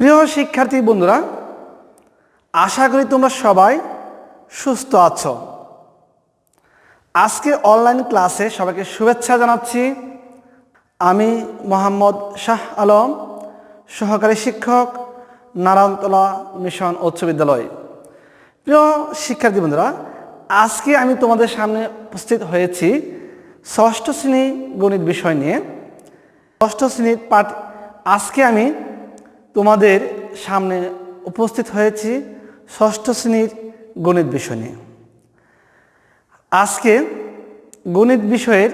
প্রিয় শিক্ষার্থী বন্ধুরা, আশা করি তোমরা সবাই সুস্থ আছো। আজকে অনলাইন ক্লাসে সবাইকে শুভেচ্ছা জানাচ্ছি। আমি মোহাম্মদ শাহ আলম, সহকারী শিক্ষক, নারায়ণতলা মিশন উচ্চ বিদ্যালয়। প্রিয় শিক্ষার্থী বন্ধুরা, আজকে আমি তোমাদের সামনে উপস্থিত হয়েছি ষষ্ঠ শ্রেণি গণিত বিষয় নিয়ে। ষষ্ঠ শ্রেণির পাঠ আজকে আমি তোমাদের সামনে উপস্থিত হয়েছি ষষ্ঠ শ্রেণির গণিত বিষয় নিয়ে। আজকে গণিত বিষয়ের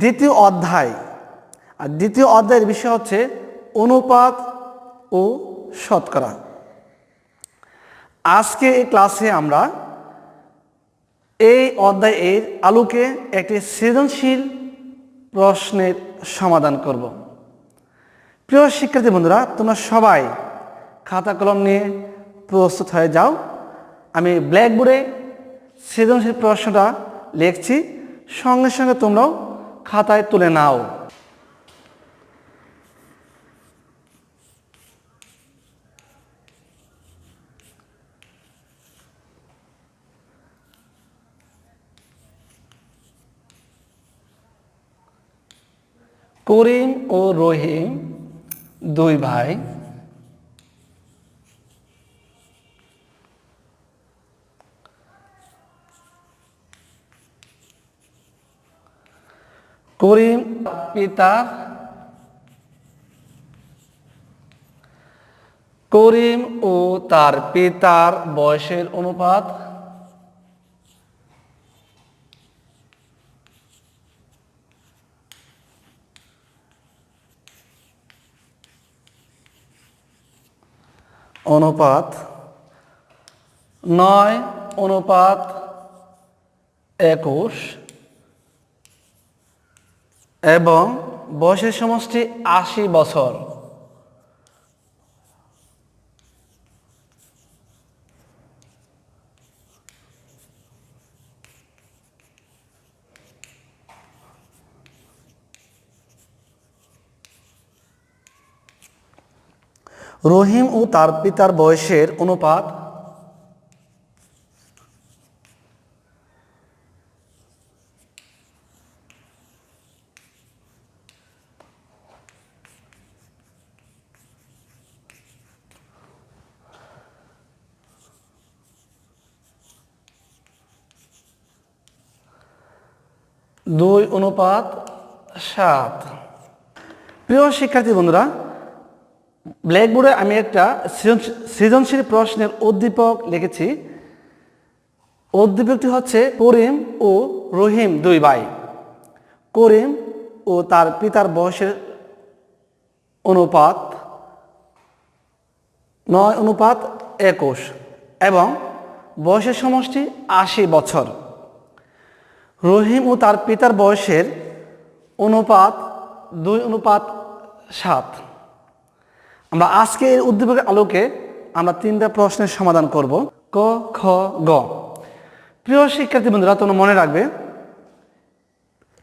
দ্বিতীয় অধ্যায়, আর দ্বিতীয় অধ্যায়ের বিষয় হচ্ছে অনুপাত ও শতকরা। আজকে এই ক্লাসে আমরা এই অধ্যায়ের আলোকে একটি সৃজনশীল প্রশ্নের সমাধান করব। প্রিয় শিক্ষার্থী বন্ধুরা, তোমরা সবাই খাতা কলম নিয়ে প্রস্তুত হয়ে যাও। আমি ব্ল্যাকবোর্ডে সৃজনশীল প্রশ্নটা লিখছি, সঙ্গে সঙ্গে তোমরাও খাতায় তুলে নাও। করিম ও রহিম দুই ভাই। করিম পিতা করিম ও তার পিতার বয়সের অনুপাত অনুপাত নয় অনুপাত একুশ। এবং বয়সের সমষ্টি আশি বছর। রহিম ও তার পিতার বয়সের অনুপাত দুই অনুপাত সাত। প্রিয় শিক্ষার্থী বন্ধুরা ব্ল্যাকবোর্ডে আমি একটা সৃজন- সৃজনশীল প্রশ্নের উদ্দীপক লিখেছি। উদ্দীপকটি হচ্ছে, করিম ও রহিম দুই ভাই। করিম ও তার পিতার বয়সের অনুপাত নয়, অনুপাত একুশ এবং বয়সের সমষ্টি আশি বছর। রহিম ও তার পিতার বয়সের অনুপাত দুই, অনুপাত সাত। আমরা আজকে এই উদ্দীপকের আলোকে আমরা তিনটা প্রশ্নের সমাধান করব। ক, খ, গ। প্রিয় শিক্ষার্থী বন্ধুরা, তোমরা মনে রাখবে,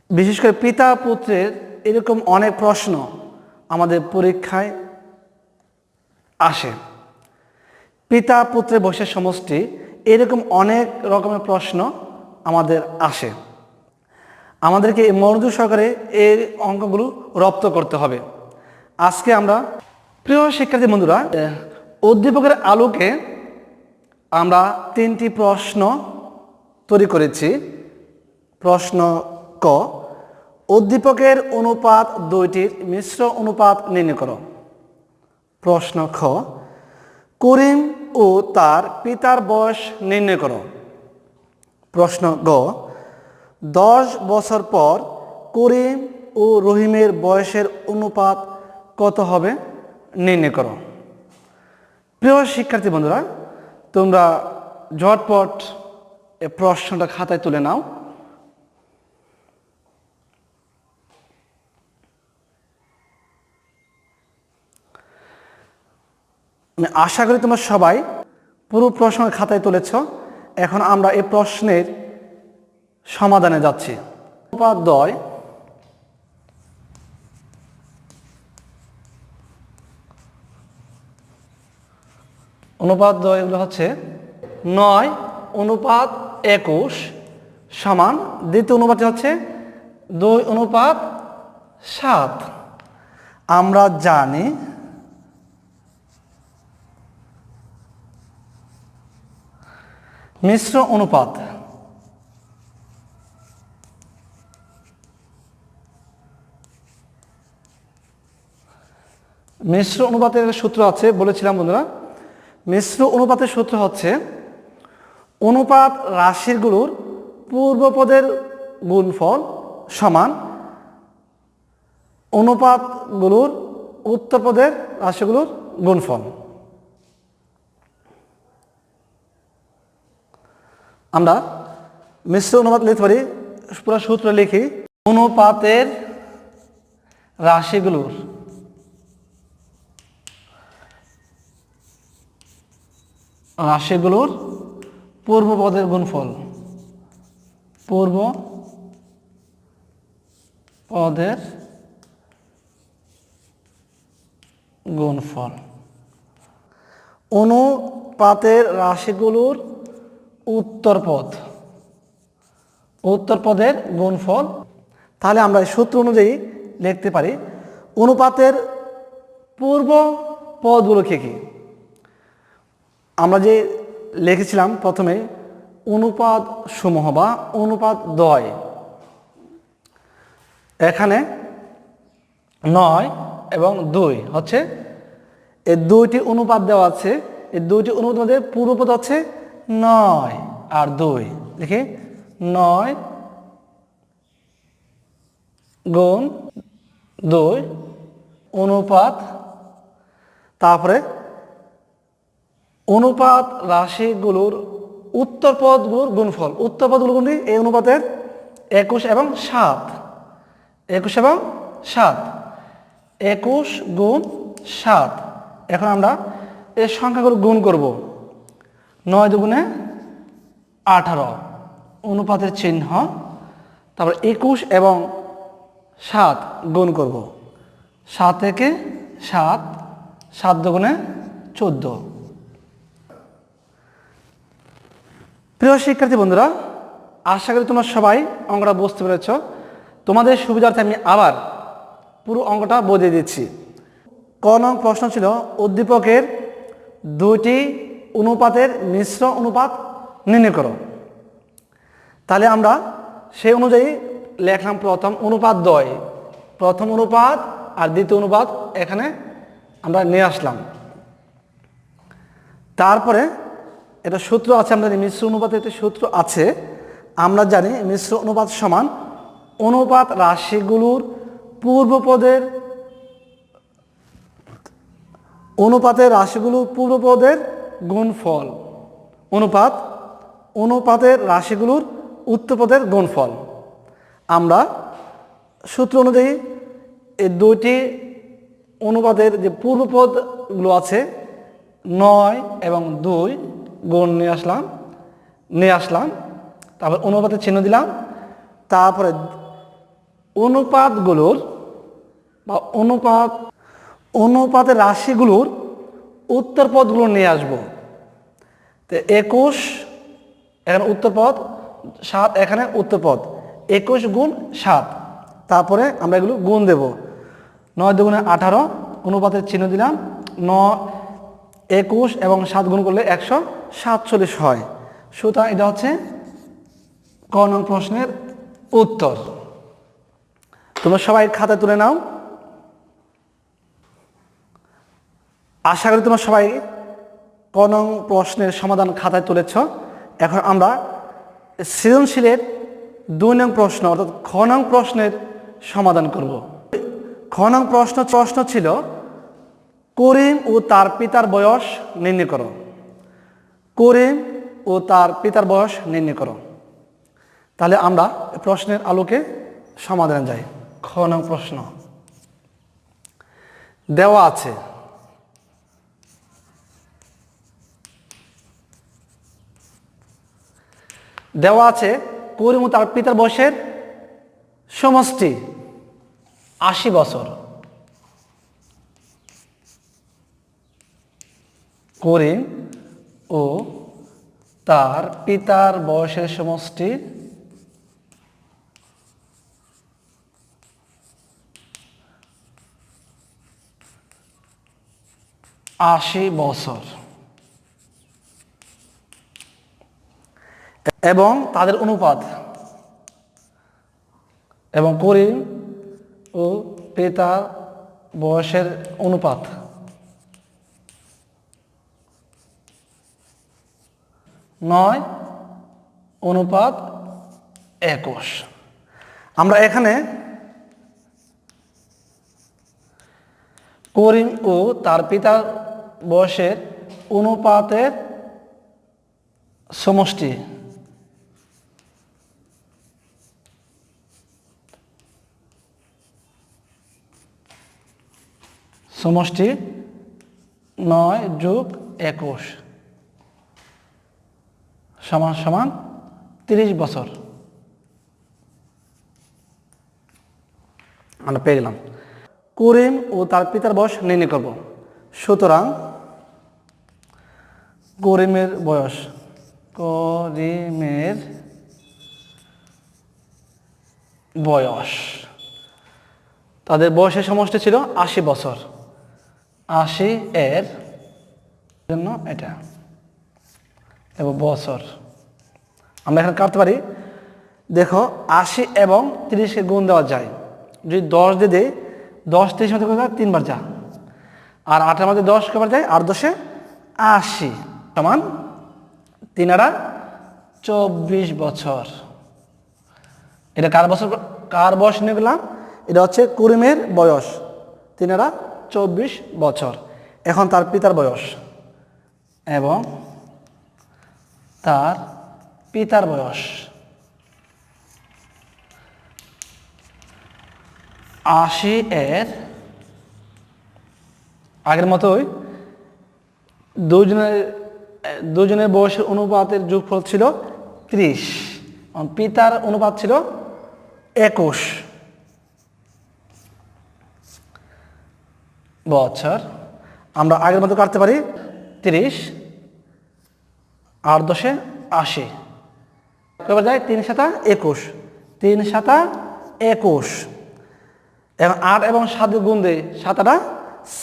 বিশেষ করে পিতা পুত্রের এরকম অনেক প্রশ্ন আমাদের পরীক্ষায় আসে। পিতা পুত্রের বয়সের সমষ্টি, এরকম অনেক রকমের প্রশ্ন আমাদের আসে। আমাদেরকে মনোযোগ সহকারে এই অঙ্কগুলো রপ্ত করতে হবে। আজকে আমরা প্রিয় শিক্ষার্থী বন্ধুরা উদ্দীপকের আলোকে আমরা তিনটি প্রশ্ন তৈরি করেছি। প্রশ্ন ক, উদ্দীপকের অনুপাত দুইটির মিশ্র অনুপাত নির্ণয় করো। প্রশ্ন খ, করিম ও তার পিতার বয়স নির্ণয় করো। প্রশ্ন গ, দশ বছর পর করিম ও রহিমের বয়সের অনুপাত কত হবে? নির্ণয় করো। প্রিয় শিক্ষার্থী বন্ধুরা, তোমরা ঝটপট এ প্রশ্নটা খাতায় তুলে নাও। আমি আশা করি তোমরা সবাই পুরো প্রশ্ন খাতায় তুলেছ। এখন আমরা এই প্রশ্নের সমাধানে যাচ্ছি। উপাদ্বয় অনুপাত এগুলো হচ্ছে নয় অনুপাত একুশ সমান দ্বিতীয় অনুপাতটি হচ্ছে দুই অনুপাত সাত। আমরা জানি মিশ্র অনুপাত মিশ্র অনুপাতের সূত্র আছে, বলেছিলাম বন্ধুরা মিশ্র অনুপাতের সূত্র হচ্ছে অনুপাত রাশিগুলোর পূর্বপদের গুণফল সমান অনুপাতগুলোর উত্তরপদের রাশিগুলোর গুণফল। আমরা মিশ্র অনুপাত লিখতে পারি, পুরো সূত্র লিখি, অনুপাতের রাশিগুলোর। রাশিগুলোর পূর্ব পদের গুণফল। পূর্ব পদের গুণফল। অনুপাতের রাশিগুলোর উত্তর পদ উত্তর পদের গুণফল। তাহলে আমরা সূত্র অনুযায়ী লিখতে পারি, অনুপাতের পূর্ব পদগুলো কি কি? আমরা যে লিখেছিলাম প্রথমে, অনুপাত সমূহ বা অনুপাত দয়। এখানে নয় এবং দুই হচ্ছে এই দুইটি অনুপাত দেওয়া আছে এই দুইটি অনুপাত মধ্যে পূর্বপদ হচ্ছে নয় আর দুই। দেখি, নয় গুণ দুই অনুপাত, তারপরে অনুপাত রাশিগুলোর উত্তর পদগুলোর গুণফল। উত্তর পদগুলো এই অনুপাতের একুশ এবং সাত। একুশ এবং সাত। একুশ গুণ সাত। এখন আমরা এই সংখ্যাগুলো গুণ করব। নয় দুগুণে আঠারো। অনুপাতের চিহ্ন। তারপর একুশ এবং সাত গুণ করব। সাত থেকে সাত সাত দুগুণে চোদ্দ। প্রিয় শিক্ষার্থী বন্ধুরা, আশা করি তোমরা সবাই অঙ্কটা বুঝতে পেরেছ। তোমাদের সুবিধার্থে আমি আবার পুরো অঙ্কটা বুঝিয়ে দিচ্ছি। ক নং প্রশ্ন ছিল, উদ্দীপকের দুইটি অনুপাতের মিশ্র অনুপাত নির্ণয় করো। তাহলে আমরা সেই অনুযায়ী লেখলাম প্রথম অনুপাত দয় প্রথম অনুপাত আর দ্বিতীয় অনুপাত এখানে আমরা নিয়ে আসলাম। তারপরে এটা সূত্র আছে, আমরা জানি মিশ্র অনুপাতের একটি সূত্র আছে। আমরা জানি মিশ্র অনুপাত সমান অনুপাত রাশিগুলোর পূর্বপদের অনুপাতের রাশিগুলোর পূর্বপদের গুণফল। অনুপাত, অনুপাতের রাশিগুলোর উত্তরপদের গুণফল। আমরা সূত্র অনুযায়ী এই দুইটি অনুপাতের যে পূর্বপদগুলো আছে, নয় এবং দুই গুণ নিয়ে আসলাম নিয়ে আসলাম, তারপর অনুপাতের চিহ্ন দিলাম, তারপরে অনুপাতগুলোর বা অনুপাত, অনুপাতের রাশিগুলোর উত্তর পদগুলো নিয়ে আসব। তো একুশ, এখানে উত্তর পদ, সাত, এখানে উত্তর পদ, একুশ গুণ সাত, তারপরে আমরা এগুলো গুণ দেব। নয় দুগুণে আঠারো, অনুপাতের চিহ্ন দিলাম ন একুশ এবং সাত গুণ করলে একশো সাতচল্লিশ হয়। সুতরাং এটা হচ্ছে ক নং প্রশ্নের উত্তর। তোমরা সবাই খাতা তুলে নাও। আশা করি তোমরা সবাই ক নং প্রশ্নের সমাধান খাতায় তুলেছ। এখন আমরা সৃজনশীলের দুই নং প্রশ্ন অর্থাৎ খ নং প্রশ্নের সমাধান করব। খ নং প্রশ্ন প্রশ্ন ছিল করিম ও তার পিতার বয়স নির্ণয় করো। করিম ও তার পিতার বয়স নির্ণয় করো। তাহলে আমরা প্রশ্নের আলোকে সমাধান যাই। খ নং প্রশ্ন। দেওয়া আছে। দেওয়া আছে, করিম ও তার পিতার বয়সের সমষ্টি আশি বছর। করিম ও তার পিতার বয়সের সমষ্টি আশি বছর। এবং তাদের অনুপাত। এবং করিম ও পিতার বয়সের অনুপাত। নয়, অনুপাত একুশ। আমরা এখানে করিম ও তার পিতার বয়সের অনুপাতের সমষ্টি। সমষ্টি নয় যোগ একুশ। সমান সমান তিরিশ বছর। আমরা পেয়ে গেলাম। করিম ও তার পিতার বয়স নির্ণয় করব। সুতরাং করিমের বয়স করিমের বয়স। তাদের বয়সের সমষ্টি ছিল আশি বছর। আশি এর জন্য এটা। এবং বছর। আমরা এখানে কাটতে পারি, দেখো, আশি এবং তিরিশকে গুণ দেওয়া যায়। যদি দশ দিয়ে দেয় দশ তিরিশ মধ্যে করে তিনবার যা। আর আটের মধ্যে দশ কবার যায়? আর দশে আশি সমান তিন আড়া চব্বিশ বছর। এটা কার বছর? কার বয়স নিয়ে গেলাম? এটা হচ্ছে কুরিমের বয়স। তিনারা চব্বিশ বছর। এখন তার পিতার বয়স। এবং তার পিতার বয়স। আশি এর আগের মতোই দুজনের দুজনের বয়সের অনুপাতের যোগফল ছিল ত্রিশ। পিতার অনুপাত ছিল একুশ। বছর। আমরা আগের মতো কাটতে পারি তিরিশ। আর দশে আশি। কবার যায় তিন সাতা একুশ। তিন সাতা একুশ। এবং আট এবং সাত গুণ দেয় সাতাটা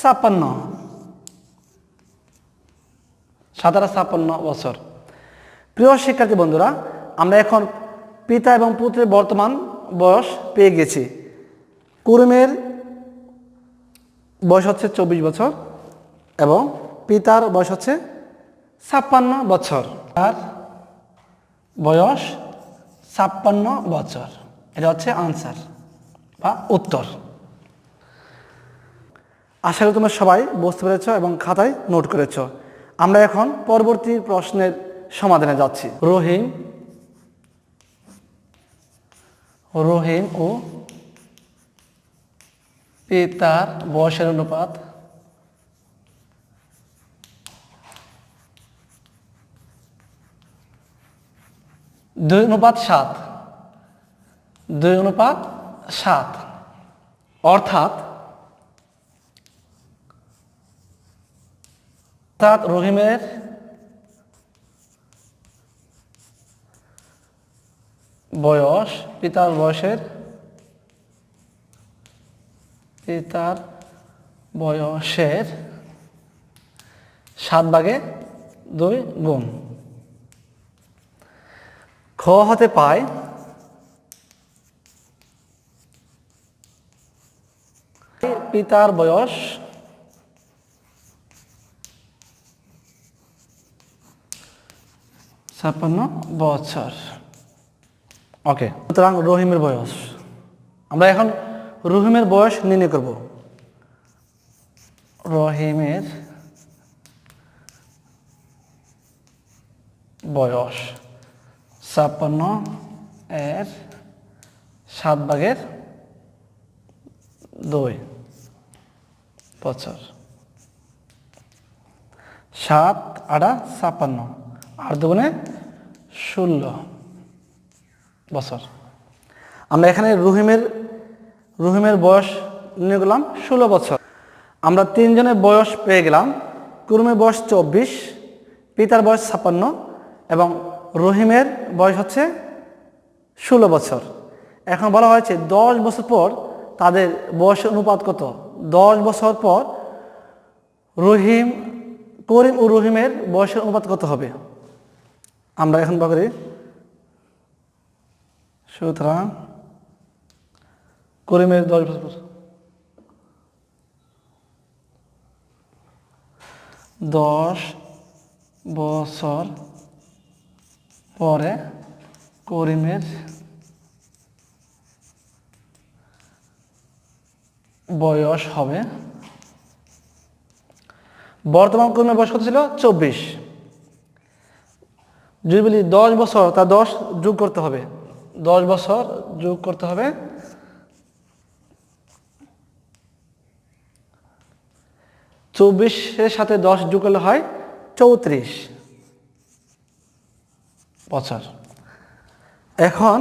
ছাপ্পান্ন। সাতারা ছাপ্পান্ন বছর। প্রিয় শিক্ষার্থী বন্ধুরা, আমরা এখন পিতা এবং পুত্রের বর্তমান বয়স পেয়ে গেছি। কুরুমের বয়স হচ্ছে চব্বিশ বছর এবং পিতার বয়স হচ্ছে ছাপ্পান্ন বছর। তার বয়স ছাপ্পান্ন বছর। এটা হচ্ছে আনসার বা উত্তর। আশা করি তোমরা সবাই বুঝতে পেরেছ এবং খাতায় নোট করেছ। আমরা এখন পরবর্তী প্রশ্নের সমাধানে যাচ্ছি। রহিম রহিম ও পিতার বয়সের অনুপাত দুই অনুপাত সাত। দুই অনুপাত সাত। অর্থাৎ অর্থাৎ রহিমের বয়স, পিতার বয়সের পিতার বয়সের সাত ভাগে দুই গুণ। খ হতে পায়। পিতার বয়স। ছাপ্পান্ন বছর। ওকে, সুতরাং রহিমের বয়স। আমরা এখন রহিমের বয়স নির্ণয় করব। রহিমের বয়স। ছাপ্পান্ন এর সাত ভাগের দুই। বছর। সাত আটা ছাপ্পান্ন। আর দুগুণে ষোলো। বছর। আমরা এখানে রহিমের রহিমের বয়স নিয়ে গেলাম ষোলো বছর। আমরা তিনজনের বয়স পেয়ে গেলাম। কুরুমের বয়স চব্বিশ, পিতার বয়স ছাপ্পান্ন এবং রহিমের বয়স হচ্ছে ষোলো বছর। এখন বলা হয়েছে দশ বছর পর তাদের বয়সের অনুপাত কত? দশ বছর পর রহিম, করিম ও রহিমের বয়সের অনুপাত কত হবে? আমরা এখন বা করি। সুতরাং করিমের দশ বছর পর। দশ বছর পরে করিমের বয়স হবে। বর্তমান করিমের বয়স কত ছিল? চব্বিশ। যদি বলি দশ বছর, তা দশ যোগ করতে হবে। দশ বছর যোগ করতে হবে। চব্বিশের সাথে দশ যোগ করলে হয় চৌত্রিশ। বছর এখন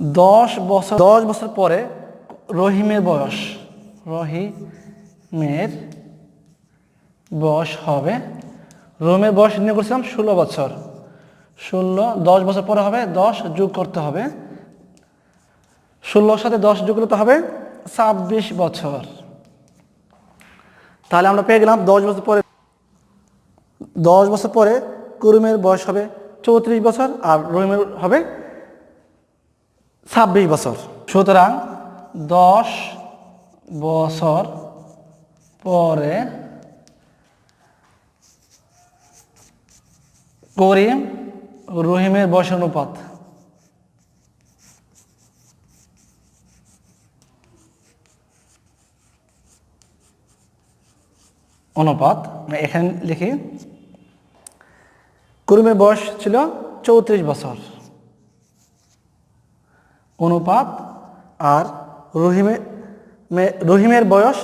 দশ বছর দশ বছর পরে রহিমের বয়স রহিমের বয়স হবে, রহিমের বয়স নিয়ে করছিলাম ষোলো বছর। ষোলো, দশ বছর পরে হবে, দশ যোগ করতে হবে। ষোলোর সাথে দশ যোগ করতে হবে ছাব্বিশ বছর। তাহলে আমরা পেয়ে গেলাম দশ বছর পরে দশ বছর পরে করিমের বয়স হবে চৌত্রিশ বছর আর রহিমের হবে ছাব্বিশ বছর। সুতরাং দশ বছর পরে করিম রহিমের বয়স অনুপাত। অনুপাত এখানে লিখি করিমের বয়স ছিল চৌত্রিশ বছর। অনুপাত আর রহিমের মে- রহিমের বয়স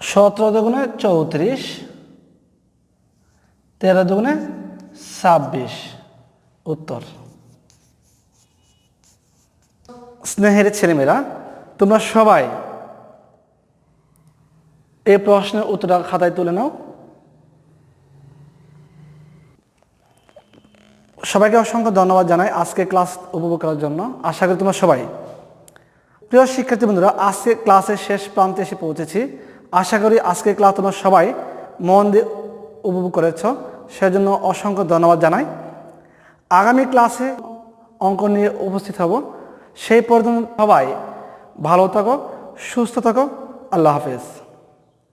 সতেরো দুগুণে চৌত্রিশ, তেরো দুগুণে ছাব্বিশ। উত্তর। স্নেহের ছেলেমেয়েরা, তোমরা সবাই এই প্রশ্নের উত্তরটা খাতায় তুলে নাও। সবাইকে অসংখ্য ধন্যবাদ জানাই আজকে ক্লাস উপভোগ করার জন্য। আশা করি তোমরা সবাই। প্রিয় শিক্ষার্থী বন্ধুরা, আজকে ক্লাসের শেষ প্রান্তে এসে পৌঁছেছি। আশা করি আজকে ক্লাস তোমরা সবাই মন দিয়ে উপভোগ করেছ। সেজন্য অসংখ্য ধন্যবাদ জানাই। আগামী ক্লাসে অঙ্ক নিয়ে উপস্থিত হব। সেই পর্যন্ত সবাই ভালো থাকো, সুস্থ থাকো। আল্লাহ হাফেজ।